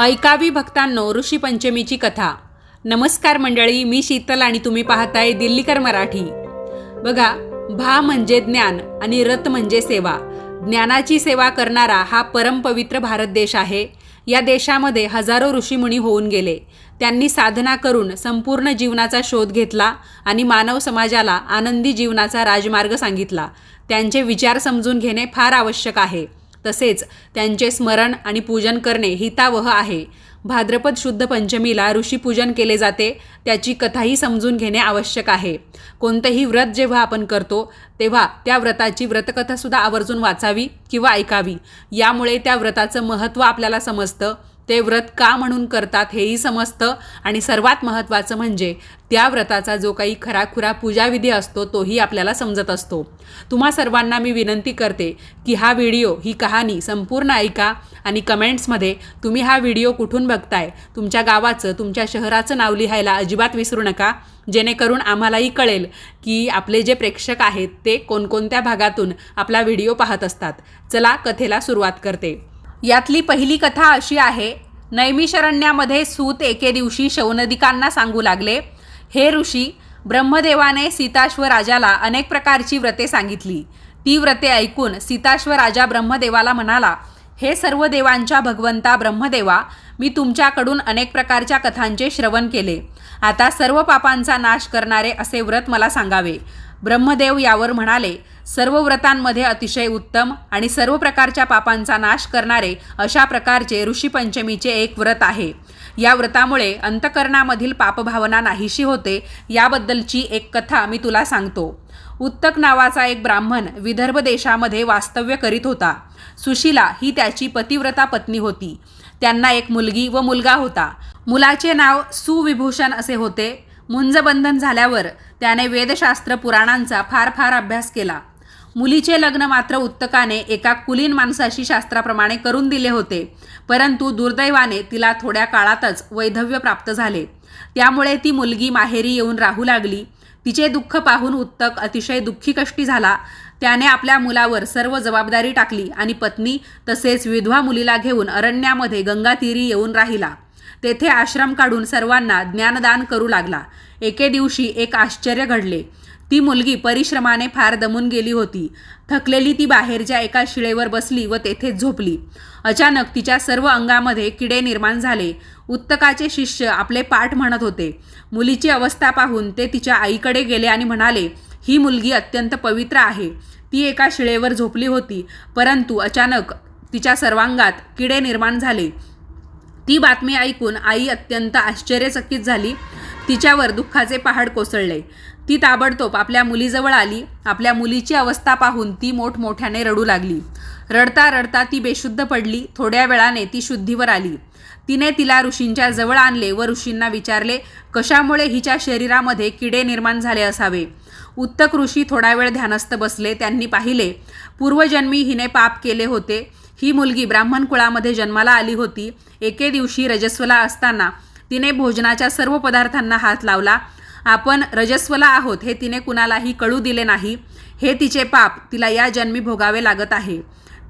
ऐकावी भक्तांनो ऋषी पंचमीची कथा. नमस्कार मंडळी मी शीतल आणि तुम्ही पाहताय दिल्लीकर मराठी. बघा भा म्हणजे ज्ञान आणि रत म्हणजे सेवा. ज्ञानाची सेवा करणारा हा परमपवित्र भारत देश आहे. या देशामध्ये हजारो ऋषीमुनी होऊन गेले. त्यांनी साधना करून संपूर्ण जीवनाचा शोध घेतला आणि मानव समाजाला आनंदी जीवनाचा राजमार्ग सांगितला. त्यांचे विचार समजून घेणे फार आवश्यक आहे. तसेच त्यांचे स्मरण आणि पूजन करणे हितावह आहे. भाद्रपद शुद्ध पंचमीला ऋषीपूजन केले जाते त्याची कथाही समजून घेणे आवश्यक आहे. कोणतंही व्रत जेव्हा आपण करतो तेव्हा त्या व्रताची व्रतकथासुद्धा आवर्जून वाचावी किंवा ऐकावी. यामुळे त्या व्रताचं महत्त्व आपल्याला समजतं. ते व्रत का म्हणून करतात हेही समजतं. आणि सर्वात महत्त्वाचं म्हणजे त्या व्रताचा जो काही खराखुरा पूजाविधी असतो तोही आपल्याला समजत असतो. तुम्हा सर्वांना मी विनंती करते की हा व्हिडिओ ही कहाणी संपूर्ण ऐका आणि कमेंट्समध्ये तुम्ही हा व्हिडिओ कुठून बघताय तुमच्या गावाचं तुमच्या शहराचं नाव लिहायला अजिबात विसरू नका. जेणेकरून आम्हालाही कळेल की आपले जे प्रेक्षक आहेत ते कोणकोणत्या भागातून आपला व्हिडिओ पाहत असतात. चला कथेला सुरुवात करते. यातली पहिली कथा अशी आहे नैमिषरण्यामध्ये सूत एके दिवशी शौनदिकांना सांगू लागले हे ऋषी ब्रह्मदेवाने सीताश्व राजाला अनेक प्रकारची व्रते सांगितली. ती व्रते ऐकून सीताश्व राजा ब्रह्मदेवाला म्हणाला हे सर्व देवांच्या भगवंता ब्रह्मदेवा मी तुमच्याकडून अनेक प्रकारच्या कथांचे श्रवण केले. आता सर्व पापांचा नाश करणारे असे व्रत मला सांगावे. ब्रह्मदेव यावर म्हणाले सर्व व्रतांमध्ये अतिशय उत्तम आणि सर्व प्रकारच्या पापांचा नाश करणारे अशा प्रकारचे ऋषीपंचमीचे एक व्रत आहे. या व्रतामुळे अंतकरणामधील पापभावना नाहीशी होते याबद्दलची एक कथा मी तुला सांगतो. उत्तक नावाचा एक ब्राह्मण विदर्भ देशामध्ये वास्तव्य करीत होता. सुशीला ही त्याची पतिव्रता पत्नी होती. त्यांना एक मुलगी व मुलगा होता. मुलाचे नाव सुविभूषण असे होते. मुंजबंधन झाल्यावर त्याने वेदशास्त्र पुराणांचा फार फार अभ्यास केला. मुलीचे लग्न मात्र उत्तकाने एका कुलीन माणसाशी शास्त्राप्रमाणे करून दिले होते. परंतु दुर्दैवाने तिला थोड्या काळातच वैधव्य प्राप्त झाले. त्यामुळे ती मुलगी माहेरी येऊन राहू लागली. तिचे दुःख पाहून उत्तक अतिशय दुःखी कष्टी झाला. त्याने आपल्या मुलावर सर्व जबाबदारी टाकली आणि पत्नी तसेच विधवा मुलीला घेऊन अरण्यामध्ये गंगातीरी येऊन राहिला. तेथे आश्रम काढून सर्वांना ज्ञानदान करू लागला. एके दिवशी एक आश्चर्य घडले. ती मुलगी परिश्रमाने फार दमून गेली होती. थकलेली ती बाहेरच्या एका शिळेवर बसली व तेथेच झोपली. अचानक तिच्या सर्व अंगामध्ये किडे निर्माण झाले. उत्तकाचे शिष्य आपले पाठ म्हणत होते. मुलीची अवस्था पाहून ते तिच्या आईकडे गेले आणि म्हणाले ही मुलगी अत्यंत पवित्र आहे. ती एका शिळेवर झोपली होती परंतु अचानक तिच्या सर्वांगात किडे निर्माण झाले. ती बातमी ऐकून आई अत्यंत आश्चर्यचकित झाली तिच्यावर दुःखाचे पहाड कोसळले. ती ताबडतोब आपल्या मुलीजवळ आली. आपल्या मुलीची अवस्था पाहून ती मोठमोठ्याने रडू लागली. रडता रडता ती बेशुद्ध पडली. थोड्या वेळाने ती शुद्धीवर आली. तिने तिला ऋषींच्या जवळ आणले व ऋषींना विचारले कशामुळे हिच्या शरीरामध्ये किडे निर्माण झाले असावे? उत्तक ऋषी थोडा वेळ ध्यानस्थ बसले. त्यांनी पाहिले पूर्वजन्मी हिने पाप केले होते. ही मुलगी ब्राह्मण कुळामध्ये जन्माला आली होती. एके दिवशी रजस्वला असताना तिने भोजनाच्या सर्व पदार्थांना हात लावला. आपण रजस्वला आहोत हे तिने कुणालाही कळू दिले नाही. हे तिचे पाप तिला या जन्मी भोगावे लागत आहे.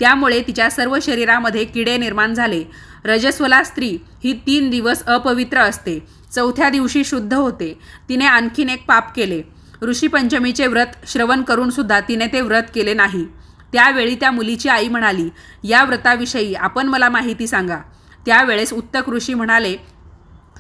त्यामुळे तिच्या सर्व शरीरामध्ये किडे निर्माण झाले. रजस्वला स्त्री ही तीन दिवस अपवित्र असते. चौथ्या दिवशी शुद्ध होते. तिने आणखीन एक पाप केले. ऋषीपंचमीचे व्रत श्रवण करूनसुद्धा तिने ते व्रत केले नाही. त्यावेळी त्या मुलीची आई म्हणाली या व्रताविषयी आपण मला माहिती सांगा. त्यावेळेस उत्तक ऋषी म्हणाले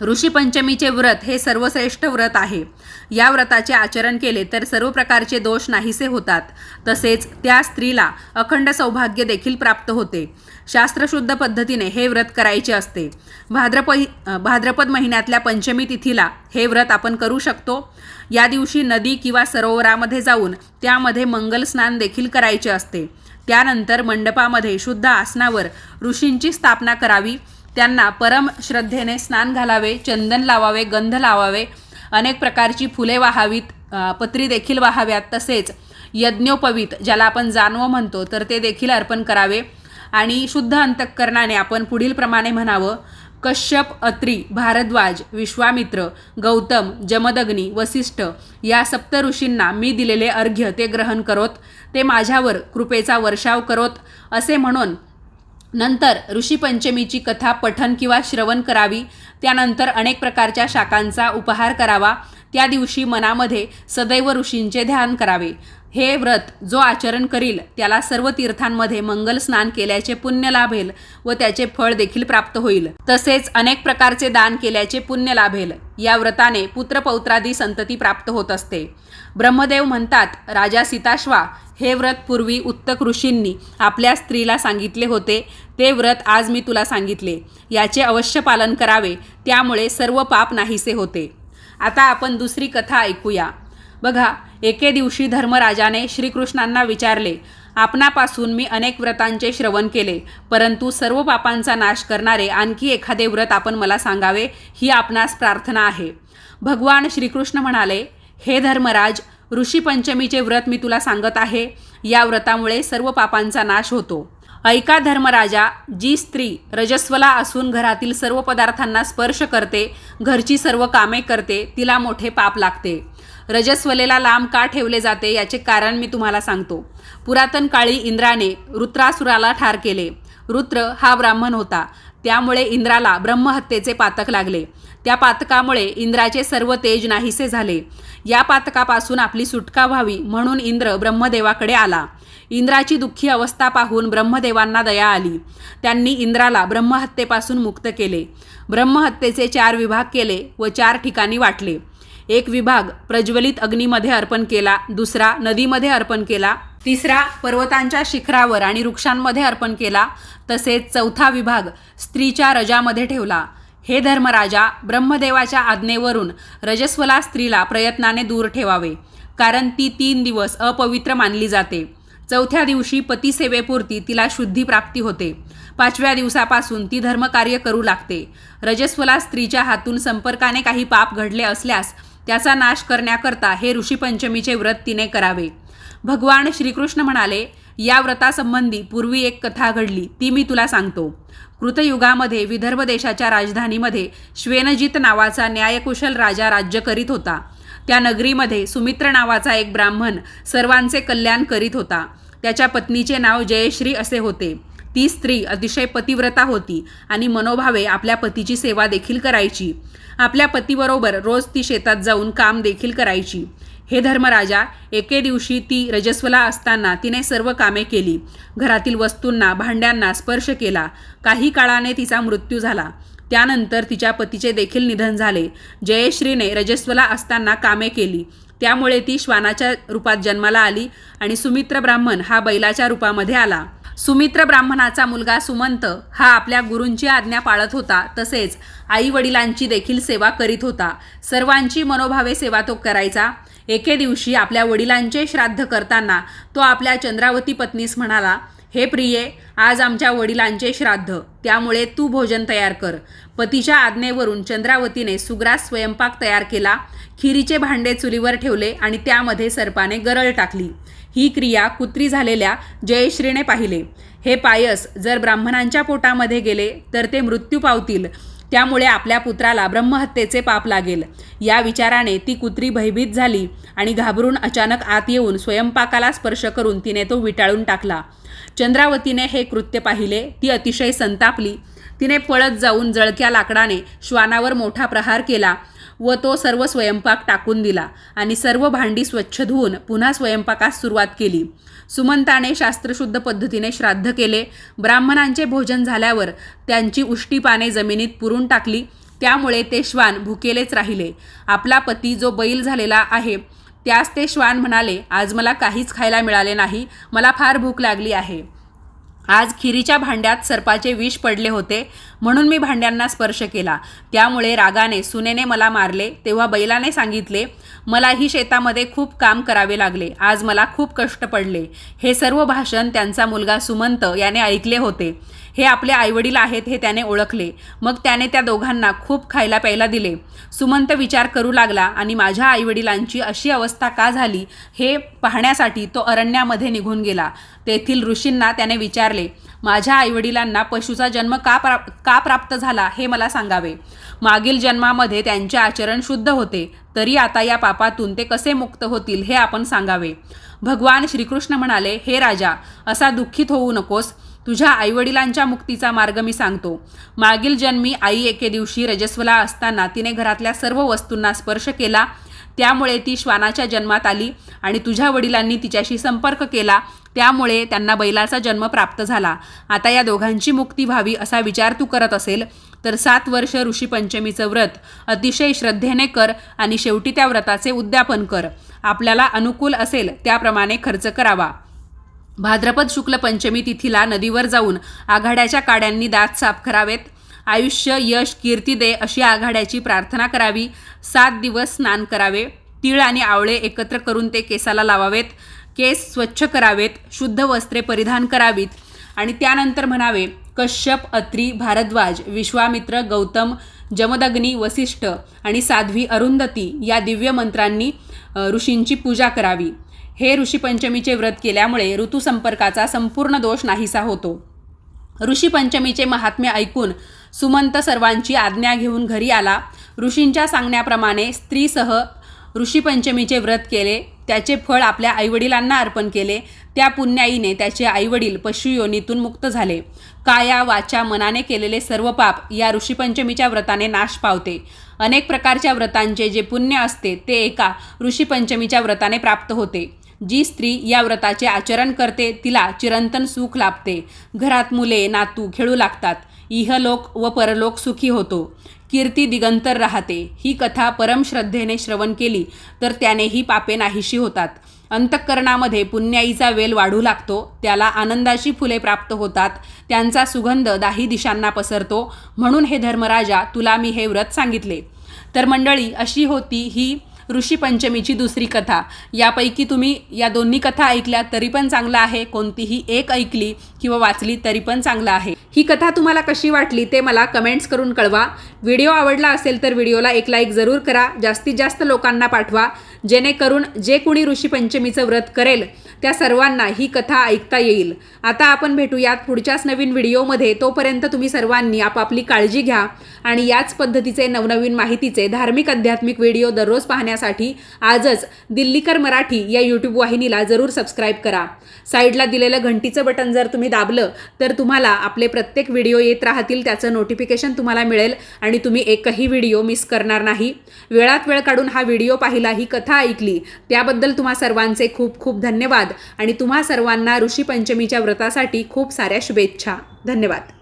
ऋषीपंचमीचे व्रत हे सर्वश्रेष्ठ व्रत आहे. या व्रताचे आचरण केले तर सर्व प्रकारचे दोष नाहीसे होतात. तसेच त्या स्त्रीला अखंड सौभाग्य देखील प्राप्त होते. शास्त्रशुद्ध पद्धतीने हे व्रत करायचे असते. भाद्रपद भाद्रपद महिन्यातल्या पंचमी तिथीला हे व्रत आपण करू शकतो. या दिवशी नदी किंवा सरोवरामध्ये जाऊन त्यामध्ये मंगल स्नान देखील करायचे असते. त्यानंतर मंडपामध्ये शुद्ध आसनावर ऋषींची स्थापना करावी. त्यांना परम श्रद्धेने स्नान घालावे चंदन लावावे गंध लावावे अनेक प्रकारची फुले वाहावीत पत्री देखील वाहाव्यात. तसेच यज्ञोपवीत ज्याला आपण जानवं म्हणतो तर ते देखील अर्पण करावे. आणि शुद्ध अंतःकरणाने आपण पुढील प्रमाणे म्हणावं कश्यप अत्री भारद्वाज विश्वामित्र गौतम जमदग्नी वसिष्ठ या सप्त ऋषींना मी दिलेले अर्घ्य ते ग्रहण करोत ते माझ्यावर कृपेचा वर्षाव करोत असे म्हणून नंतर ऋषीपंचमीची कथा पठन किंवा श्रवण करावी त्यानंतर अनेक प्रकारच्या शाखांचा उपहार करावा त्या दिवशी मनामध्ये सदैव ऋषींचे ध्यान करावे. हे व्रत जो आचरण करील त्याला सर्व तीर्थांमध्ये मंगल स्नान केल्याचे पुण्य लाभेल व त्याचे फळ देखील प्राप्त होईल. तसेच अनेक प्रकारचे दान केल्याचे पुण्य लाभेल. या व्रताने पुत्रपौत्रादी संतती प्राप्त होत असते. ब्रह्मदेव म्हणतात राजा सीताश्वा हे व्रत पूर्वी उत्तक ऋषींनी आपल्या स्त्रीला सांगितले होते. ते व्रत आज मी तुला सांगितले. याचे अवश्य पालन करावे. त्यामुळे सर्व पाप नाहीसे होते. आता आपण दुसरी कथा ऐकूया. बघा एके दिवशी धर्मराजाने श्रीकृष्णांना विचारले आपणापासून मी अनेक व्रतांचे श्रवण केले परंतु सर्व पापांचा नाश करणारे आणखी एखादे व्रत आपण मला सांगावे ही आपणास प्रार्थना आहे. भगवान श्रीकृष्ण म्हणाले हे धर्मराज ऋषीपंचमीचे व्रत मी तुला सांगत आहे या व्रतामुळे सर्व पापांचा नाश होतो. ऐका धर्मराजा जी स्त्री रजस्वला असून घरातील सर्व पदार्थांना स्पर्श करते घरची सर्व कामे करते तिला मोठे पाप लागते. रजस्वलेला लांब का ठेवले जाते याचे कारण मी तुम्हाला सांगतो. पुरातन काळी इंद्राने रुत्रासुराला ठार केले. रुद्र हा ब्राह्मण होता. त्यामुळे इंद्राला ब्रह्महत्येचे पातक लागले. त्या पातकामुळे इंद्राचे सर्व तेज नाहीसे झाले. या पातकापासून आपली सुटका व्हावी म्हणून इंद्र ब्रह्मदेवाकडे आला. इंद्राची दुःखी अवस्था पाहून ब्रह्मदेवांना दया आली. त्यांनी इंद्राला ब्रह्महत्येपासून मुक्त केले. ब्रह्महत्येचे चार विभाग केले व चार ठिकाणी वाटले. एक विभाग प्रज्वलित अग्नीमध्ये अर्पण केला दुसरा नदीमध्ये अर्पण केला तिसरा पर्वतांच्या शिखरावर आणि वृक्षांमध्ये अर्पण केला तसेच चौथा विभाग स्त्रीच्या रजामध्ये ठेवला. हे धर्मराजा ब्रह्मदेवाच्या आज्ञेवरून रजस्वला स्त्रीला प्रयत्नाने दूर ठेवावे कारण ती तीन दिवस अपवित्र मानली जाते. चौथ्या दिवशी पतिसेवेपुरती तिला शुद्धी प्राप्ती होते. पाचव्या दिवसापासून ती धर्मकार्य करू लागते. रजस्वला स्त्रीच्या हातून संपर्काने काही पाप घडले असल्यास त्याचा नाश करण्याकरता हे ऋषीपंचमीचे व्रत तिने करावे. भगवान श्रीकृष्ण म्हणाले या व्रतासंबंधी पूर्वी एक कथा घडली ती मी तुला सांगतो. कृतयुगामध्ये विदर्भ देशाच्या राजधानीमध्ये श्वेनजित नावाचा न्यायकुशल राजा राज्य करीत होता. त्या नगरीमध्ये सुमित्र नावाचा एक ब्राह्मण सर्वांचे कल्याण करीत होता. त्याच्या पत्नीचे नाव जयश्री असे होते. ती स्त्री अतिशय पतिव्रता होती आणि मनोभावे आपल्या पतीची सेवा देखील करायची. आपल्या पतीबरोबर रोज ती शेतात जाऊन काम देखील करायची. हे धर्मराजा एके दिवशी ती रजस्वला असताना तिने सर्व कामे केली. घरातील वस्तूंना भांड्यांना स्पर्श केला. काही काळाने तिचा मृत्यू झाला. त्यानंतर तिच्या पतीचे देखील निधन झाले. जयश्रीने रजस्वला असताना कामे केली. त्यामुळे ती श्वानाच्या रूपात जन्माला आली आणि सुमित्र ब्राह्मण हा बैलाच्या रूपामध्ये आला. सुमित्र ब्राह्मणाचा मुलगा सुमंत हा आपल्या गुरूंची आज्ञा पाळत होता तसेच आई वडिलांची देखील सेवा करीत होता. सर्वांची मनोभावे सेवा तो करायचा. एके दिवशी आपल्या वडिलांचे श्राद्ध करताना तो आपल्या चंद्रावती पत्नीस म्हणाला हे प्रिये आज आमच्या वडिलांचे श्राद्ध. त्यामुळे तू भोजन तयार कर. पतीच्या आज्ञेवरून चंद्रावतीने सुग्रास स्वयंपाक तयार केला खिरीचे भांडे चुलीवर ठेवले आणि त्यामध्ये सर्पाने गरळ टाकली. ही क्रिया कुत्री झालेल्या जयश्रीने पाहिले. हे पायस जर ब्राह्मणांच्या पोटामध्ये गेले तर ते मृत्यू पावतील. त्यामुळे आपल्या पुत्राला ब्रह्महत्येचे पाप लागेल. या विचाराने ती कुत्री भयभीत झाली आणि घाबरून अचानक आत येऊन स्वयंपाकाला स्पर्श करून तिने तो विटाळून टाकला. चंद्रावतीने हे कृत्य पाहिले. ती अतिशय संतापली. तिने पळत जाऊन जळक्या लाकडाने श्वानावर मोठा प्रहार केला. व तो सर्व स्वयंपाक टाकून दिला आणि सर्व भांडी स्वच्छ धुवून पुन्हा स्वयंपाकास सुरुवात केली. सुमंताने शास्त्रशुद्ध पद्धतीने श्राद्ध केले. ब्राह्मणांचे भोजन झाल्यावर त्यांची उष्टी पाने जमिनीत पुरून टाकली. त्यामुळे ते श्वान भुकेलेच राहिले. आपला पती जो बैल झालेला आहे त्यास ते श्वान म्हणाले आज मला काहीच खायला मिळाले नाही. मला फार भूक लागली आहे. आज खिरीच्या भांड्यात सर्पाचे विष पडले होते म्हणून मी भांड्यांना स्पर्श केला. त्यामुळे रागाने सुनेने मला मारले तेव्हा बैलाने सांगितले मलाही शेतामध्ये खूप काम करावे लागले आज मला खूप कष्ट पडले. हे सर्व भाषण त्यांचा मुलगा सुमंत याने ऐकले होते. हे आपले आईवडील आहेत हे त्याने ओळखले. मग त्याने त्या दोघांना खूप खायला प्यायला दिले. सुमंत विचार करू लागला आणि माझ्या आईवडिलांची अशी अवस्था का झाली हे पाहण्यासाठी तो अरण्यामध्ये निघून गेला. तेथील ऋषींना त्याने विचारले माझ्या आईवडिलांना पशुचा जन्म का प्रा का प्राप्त झाला हे मला सांगावे. मागील जन्मामध्ये त्यांचे आचरण शुद्ध होते तरी आता या पापातून ते कसे मुक्त होतील हे आपण सांगावे. भगवान श्रीकृष्ण म्हणाले हे राजा असा दुःखित होऊ नकोस. तुझ्या आईवडिलांच्या मुक्तीचा मार्ग मी सांगतो. मागील जन्मी आई एके दिवशी रजस्वला असताना तिने घरातल्या सर्व वस्तूंना स्पर्श केला. त्यामुळे ती श्वानाच्या जन्मात आली आणि तुझ्या वडिलांनी तिच्याशी संपर्क केला. त्यामुळे त्यांना बैलाचा जन्म प्राप्त झाला. आता या दोघांची मुक्ती व्हावी असा विचार तू करत असेल तर सात वर्ष ऋषीपंचमीचं व्रत अतिशय श्रद्धेने कर आणि शेवटी त्या व्रताचे उद्यापन कर. आपल्याला अनुकूल असेल त्याप्रमाणे खर्च करावा. भाद्रपद शुक्ल पंचमी तिथीला नदीवर जाऊन आघाड्याच्या काड्यांनी दात साफ करावेत. आयुष्य यश कीर्ती दे अशी आघाड्याची प्रार्थना करावी. सात दिवस स्नान करावे. तीळ आणि आवळे एकत्र करून ते केसाला लावावेत. केस स्वच्छ करावेत. शुद्ध वस्त्रे परिधान करावीत. आणि त्यानंतर म्हणावे कश्यप अत्री भारद्वाज विश्वामित्र गौतम जमदग्नी वसिष्ठ आणि साध्वी अरुंधती या दिव्य मंत्रांनी ऋषींची पूजा करावी. हे ऋषीपंचमीचे व्रत केल्यामुळे ऋतुसंपर्काचा संपूर्ण दोष नाहीसा होतो. ऋषीपंचमीचे महात्म्य ऐकून सुमंत सर्वांची आज्ञा घेऊन घरी आला. ऋषींच्या सांगण्याप्रमाणे स्त्रीसह ऋषीपंचमीचे व्रत केले. त्याचे फळ आपल्या आईवडिलांना अर्पण केले. त्या पुण्याईने त्याचे आईवडील पशुयोनीतून मुक्त झाले. काया वाचा मनाने केलेले सर्व पाप या ऋषीपंचमीच्या व्रताने नाश पावते. अनेक प्रकारच्या व्रतांचे जे पुण्य असते ते एका ऋषीपंचमीच्या व्रताने प्राप्त होते. जी स्त्री या व्रताचे आचरण करते तिला चिरंतन सुख लाभते. घरात मुले नातू खेळू लागतात. इहलोक व परलोक सुखी होतो. कीर्ती दिगंतर राहते. ही कथा परमश्रद्धेने श्रवण केली तर त्यानेही पापे नाहीशी होतात. अंतःकरणामध्ये पुण्याईचा वेल वाढू लागतो. त्याला आनंदाची फुले प्राप्त होतात. त्यांचा सुगंध दाही दिशांना पसरतो. म्हणून हे धर्मराजा तुला मी हे व्रत सांगितले. तर मंडळी अशी होती ही ऋषीपंचमीची दुसरी कथा. यापैकी तुम्ही या दोन्ही कथा ऐकल्या तरी पण चांगलं आहे. कोणतीही एक ऐकली किंवा वाचली तरी पण चांगलं आहे. ही कथा तुम्हाला कशी वाटली ते मला कमेंट्स करून कळवा. व्हिडिओ आवडला असेल तर व्हिडिओला एक लाईक जरूर करा. जास्तीत जास्त लोकांना पाठवा. जेणेकरून जे कुणी ऋषी पंचमीचं व्रत करेल त्या सर्वांना ही कथा ऐकता येईल. आता आपण भेटूयात पुढच्याच नवीन व्हिडिओमध्ये. तोपर्यंत तुम्ही सर्वांनी आपापली काळजी घ्या आणि याच पद्धतीचे नवनवीन माहितीचे धार्मिक आध्यात्मिक व्हिडिओ दररोज पाहण्यासाठी आजच दिल्लीकर मराठी या यूट्यूब वाहिनीला जरूर सबस्क्राईब करा. साईडला दिलेलं घंटीचं बटन जर तुम्ही दाबलं तर तुम्हाला आपले प्रत्येक व्हिडिओ येत राहतील त्याचं नोटिफिकेशन तुम्हाला मिळेल आणि तुम्ही एकही व्हिडिओ मिस करणार नाही. वेळात वेळ काढून हा व्हिडिओ पाहिला ही कथा ऐकली. त्याबद्दल तुम्हा सर्वांचे खूप खूप धन्यवाद. आणि तुम्हा सर्वांना ऋषी पंचमीच्या व्रतासाठी खूप साऱ्या शुभेच्छा. धन्यवाद.